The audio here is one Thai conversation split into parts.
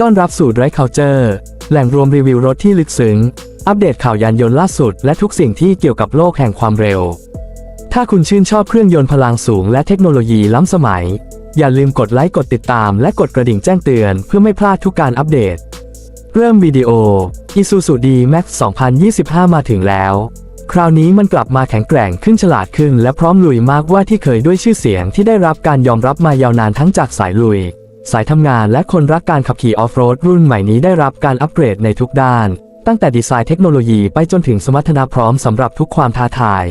ต้อนรับสู่ d r i v e Culture แหล่งรวมรีวิวรถที่ลึกซึ้ง อัปเดตข่าวยานยนต์ล่าสุด และทุกสิ่งที่เกี่ยวกับโลกแห่งความเร็ว ถ้าคุณชื่นชอบเครื่องยนต์พลังสูงและเทคโนโลยีล้ำสมัย อย่าลืมกดไลค์กดติดตามและกดกระดิ่งแจ้งเตือน เพื่อไม่พลาดทุกการอัปเดต เริ่มวิดีโอ Isuzu D-Max 2025 มาถึงแล้ว คราวนี้มันกลับมาแข็งแกร่งขึ้นฉลาดขึ้น และพร้อมลุยมากกว่าที่เคยด้วยชื่อเสียงที่ได้รับการยอมรับมายาวนานทั้งจากสายลุย สายทำงานและคนรักการขับขี่ออฟโรดรุ่นใหม่นี้ได้รับการอัปเกรดในทุกด้าน ตั้งแต่ดีไซน์เทคโนโลยีไปจนถึงสมรรถนะพร้อมสำหรับทุกความท้าทาย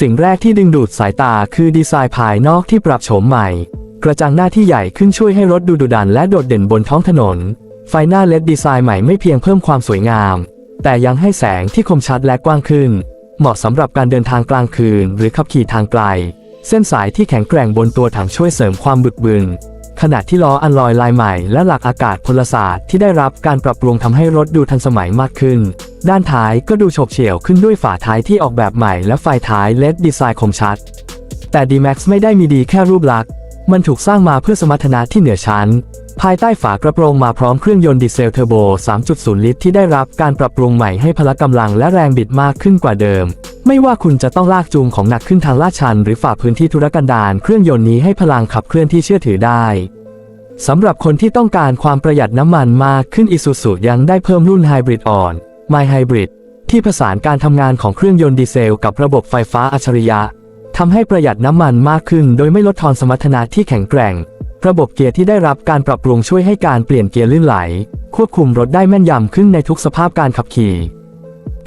สิ่งแรกที่ดึงดูดสายตาคือดีไซน์ภายนอกที่ปรับโฉมใหม่ กระจังหน้าที่ใหญ่ขึ้นช่วยให้รถดูดุดันและโดดเด่นบนท้องถนน ไฟหน้าเลดดีไซน์ใหม่ไม่เพียงเพิ่มความสวยงาม แต่ยังให้แสงที่คมชัดและกว้างขึ้น เหมาะสำหรับการเดินทางกลางคืน หรือขับขี่ทางไกล เส้นสายที่แข็งแกร่งบนตัวถังช่วยเสริมความบึกบึน ขณะที่ล้ออัลลอยลายใหม่และหลักอากาศพลศาสตร์ที่ได้รับการปรับปรุงทำให้รถดูทันสมัยมากขึ้น ด้านท้ายก็ดูโฉบเฉี่ยวขึ้นด้วยฝาท้ายที่ออกแบบใหม่และไฟท้ายเลดดีไซน์คมชัด แต่ D-Max ไม่ได้มีดีแค่รูปลักษณ์ มันถูกสร้างมาเพื่อสมรรถนะที่เหนือชั้นายใต้ฝากระโปรงมาพร้อมเครื่องยนต์ดีเซลเทอร์โบ 3.0 ลิตรที่ได้รับการปรับปรุงใหม่ให้พละกำลังและแรงบิดมากขึ้นกว่าเดิม ไม่ว่าคุณจะต้องลากจูงของหนักขึ้นทางลาดชัน หรือฝ่าพื้นที่ธุรกันดารเครื่องยนต์นี้ให้พลังขับเคลื่อนที่เชื่อถือได้สำหรับคนที่ต้องการความประหยัดน้ำมันมากขึ้น Isuzu ยังได้เพิ่มรุ่นไฮบริดอ่อน My Hybrid ที่ผสานการทำงานของเครื่องยนต์ดีเซลกับระบบไฟฟ้าอัจฉริยะทำให้ประหยัดน้ำมันมากขึ้น โดยไม่ลดทอนสมรรถนะที่แข็งแกร่ง ระบบเกียร์ที่ได้รับการปรับปรุงช่วยให้การเปลี่ยนเกียร์ลื่นไหล ควบคุมรถได้แม่นยำขึ้นในทุกสภาพการขับขี่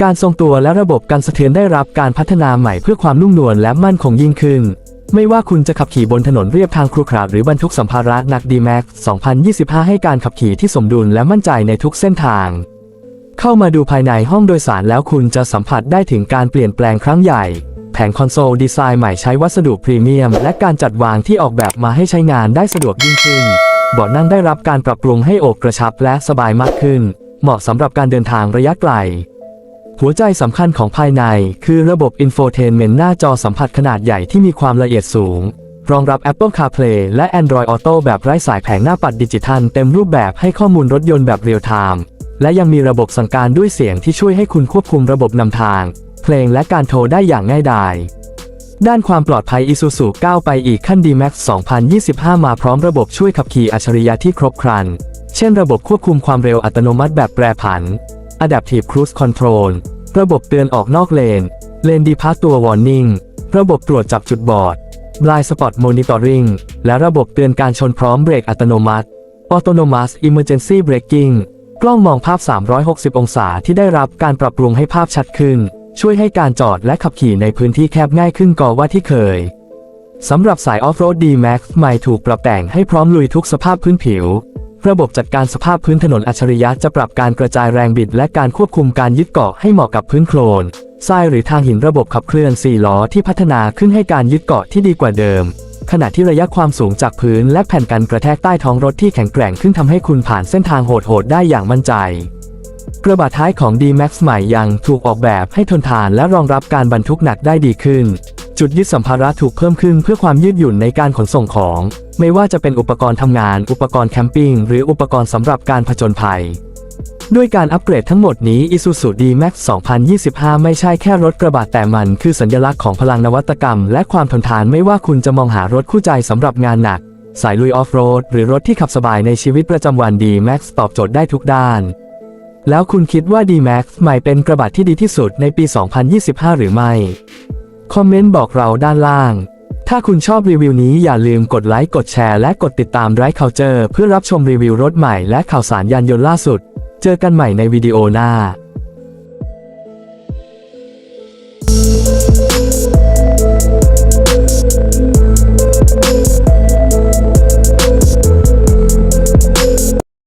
การทรงตัวและระบบการสะเทือนได้รับการพัฒนาใหม่เพื่อความนุ่มนวลและมั่นคงยิ่งขึ้น ไม่ว่าคุณจะขับขี่บนถนนเรียบทางครุขระหรือบรรทุกสัมภาระหนัก D-Max 2025 ให้การขับขี่ที่สมดุลและมั่นใจในทุกเส้นทาง เข้ามาดูภายในห้องโดยสารแล้วคุณจะสัมผัสได้ถึงการเปลี่ยนแปลงครั้งใหญ่ ผงคอนโซลดีไซน์ใหม่ใช้วัสดุพรีเมียม และการจัดวางที่ออกแบบมาให้ใช้งานได้สะดวกยิ่งขึ้นเบาะนั่งได้รับการปรับปรุงให้โอบกระชับและสบายมากขึ้น เหมาะสำหรับการเดินทางระยะไกล หัวใจสำคัญของภายใน คือระบบอินโฟเทนเมนต์หน้าจอสัมผัสขนาดใหญ่ที่มีความละเอียดสูง รองรับ Apple CarPlay และ Android Auto แบบไร้สายแผงหน้าปัดดิจิทัลเต็มรูปแบบให้ข้อมูลรถยนต์แบบเรียลไทม์และยังมีระบบสั่งการด้วยเสียงที่ช่วยให้คุณควบคุมระบบนำทาง เพลงและการโทรได้อย่างง่ายดายด้านความปลอดภัย Isuzu ก้าวไปอีกขั้น D-Max 2025 มาพร้อมระบบช่วยขับขี่อัจฉริยะที่ครบครัน เช่นระบบควบคุมความเร็วอัตโนมัติแบบแปรผัน Adaptive Cruise Control ระบบเตือนออกนอกเลน เลนดีพาตัว Warning ระบบตรวจจับจุดบอด Blind Spot Monitoring และระบบเตือนการชนพร้อมเบรกอัตโนมัติ Autonomous Emergency Braking กล้องมองภาพ 360 องศาที่ได้รับการปรับปรุงให้ภาพชัดขึ้น ช่วยให้การจอดและขับขี่ในพื้นที่แคบง่ายขึ้นกว่าที่เคย สำหรับสายออฟโรด D-Max ใหม่ถูกปรับแต่งให้พร้อมลุยทุกสภาพพื้นผิว ระบบจัดการสภาพพื้นถนนอัจฉริยะจะปรับการกระจายแรงบิด และการควบคุมการยึดเกาะให้เหมาะกับพื้นโคลนทรายหรือทางหินระบบขับเคลื่อน4ล้อที่พัฒนาขึ้นให้การยึดเกาะที่ดีกว่าเดิม ขณะที่ระยะความสูงจากพื้นและแผ่นกันกระแทกใต้ท้องรถที่แข็งแกร่งขึ้นทำให้คุณผ่านเส้นทางโหดๆได้อย่างมั่นใจ กระบะท้ายของ D-Max ใหม่ยังถูกออกแบบให้ทนทานและรองรับการบรรทุกหนักได้ดีขึ้น จุดยึดสัมภาระถูกเพิ่มขึ้นเพื่อความยืดหยุ่นในการขนส่งของ ไม่ว่าจะเป็นอุปกรณ์ทำงาน อุปกรณ์แคมปิ้ง หรืออุปกรณ์สำหรับการผจญภัย ด้วยการอัปเกรดทั้งหมดนี้ Isuzu D-Max 2025 ไม่ใช่แค่รถกระบะแต่มันคือสัญลักษณ์ของพลังนวัตกรรม และความทนทานไม่ว่าคุณจะมองหารถคู่ใจสำหรับงานหนัก สายลุยออฟโรดหรือรถที่ขับสบายในชีวิตประจำวัน D-Max ตอบโจทย์ได้ทุกด้าน แล้วคุณคิดว่า D-Max ใหม่เป็นกระบะที่ดีที่สุดในปี 2025 หรือไม่ คอมเมนต์บอกเราด้านล่าง ถ้าคุณชอบรีวิวนี้อย่าลืมกดไลค์ กดแชร์ และกดติดตามไรเคาน์เตอร์เพื่อรับชมรีวิวรถใหม่และข่าวสารยานยนต์ล่าสุด เจอกันใหม่ในวิดีโอหน้า